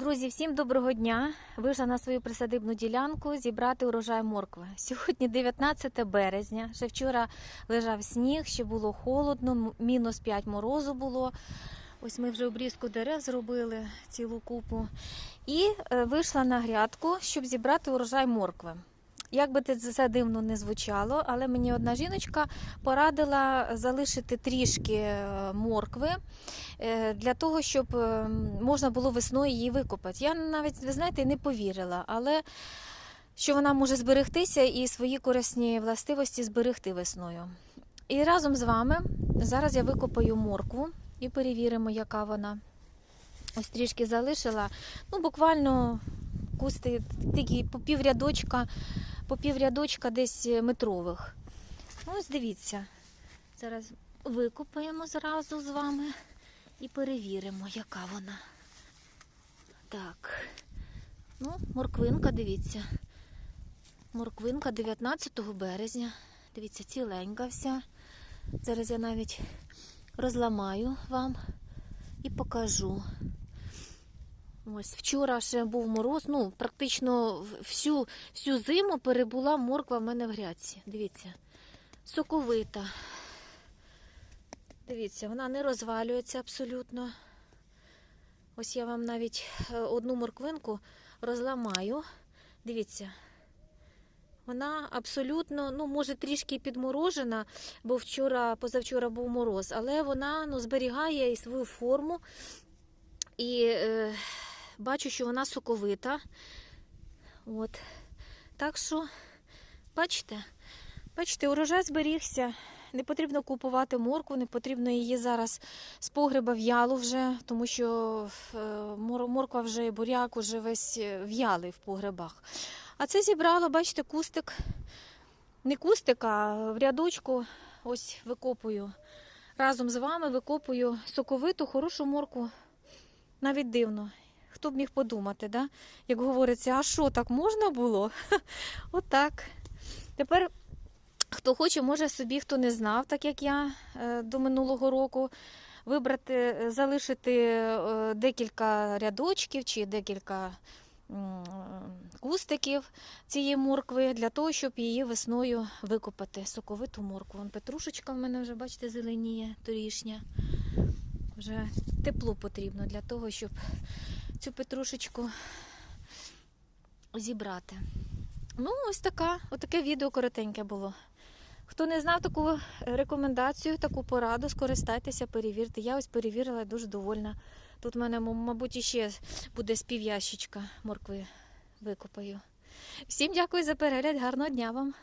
Друзі, всім доброго дня! Вийшла на свою присадибну ділянку зібрати урожай моркви. Сьогодні 19 березня. Ще вчора лежав сніг, ще було холодно, мінус 5 морозу було. Ось ми вже обрізку дерев зробили цілу купу. І е, вийшла на грядку, щоб зібрати урожай моркви. Як би це дивно не звучало, але мені одна жіночка порадила залишити трішки е, моркви е, для того, щоб е, можна було весною її викопати. Я навіть, ви знаєте, не повірила, але що вона може зберегтися і свої корисні властивості зберегти весною. І разом з вами зараз я викопаю моркву і перевіримо, яка вона. Ось трішки залишила. Ну, буквально кусти тільки по піврядочка, по піврядочка десь метрових. Ну, Ось дивіться. Зараз викопаємо зразу з вами і перевіримо, яка вона. Так. Ну, морквинка, дивіться. Морквинка 19 березня. Дивіться, ціленька вся. Зараз я навіть розламаю вам і покажу. Ось вчора ще був мороз. Ну, практично всю, всю зиму перебула морква в мене в грядці. Дивіться, соковита. Дивіться, вона не розвалюється абсолютно. Ось я вам навіть е, одну морквинку розламаю. Дивіться. Вона абсолютно, ну, може, трішки підморожена, бо вчора, позавчора був мороз, але вона ну, зберігає і свою форму. І е, бачу, що вона соковита. От. Так що, бачите, бачите, урожай зберігся. Не потрібно купувати морку, не потрібно її зараз з погреба в'ялу вже, тому що е, морква вже буряк уже весь е, в'ялий в погребах. А це зібрала, бачите, кустик. Не кустик, а в рядочку ось викопую. Разом з вами викопую соковиту, хорошу морку. Навіть дивно. Хто б міг подумати, да? як говориться, а що, так можна було? Отак. Тепер, хто хоче, може собі, хто не знав, так як я е, до минулого року, вибрати, е, залишити е, декілька рядочків чи декілька кустиків цієї моркви для того, щоб її весною викопати. Соковиту моркву. Вон петрушечка в мене вже, бачите, зеленіє, торішня. Вже тепло потрібно для того, щоб цю петрушечку зібрати. Ну, ось така, отаке відео коротеньке було. Хто не знав таку рекомендацію, таку пораду, скористайтеся, перевірте. Я ось перевірила дуже довольна. Тут в мене, мабуть, іще буде з моркви викопаю. Всім дякую за перегляд, гарного дня вам!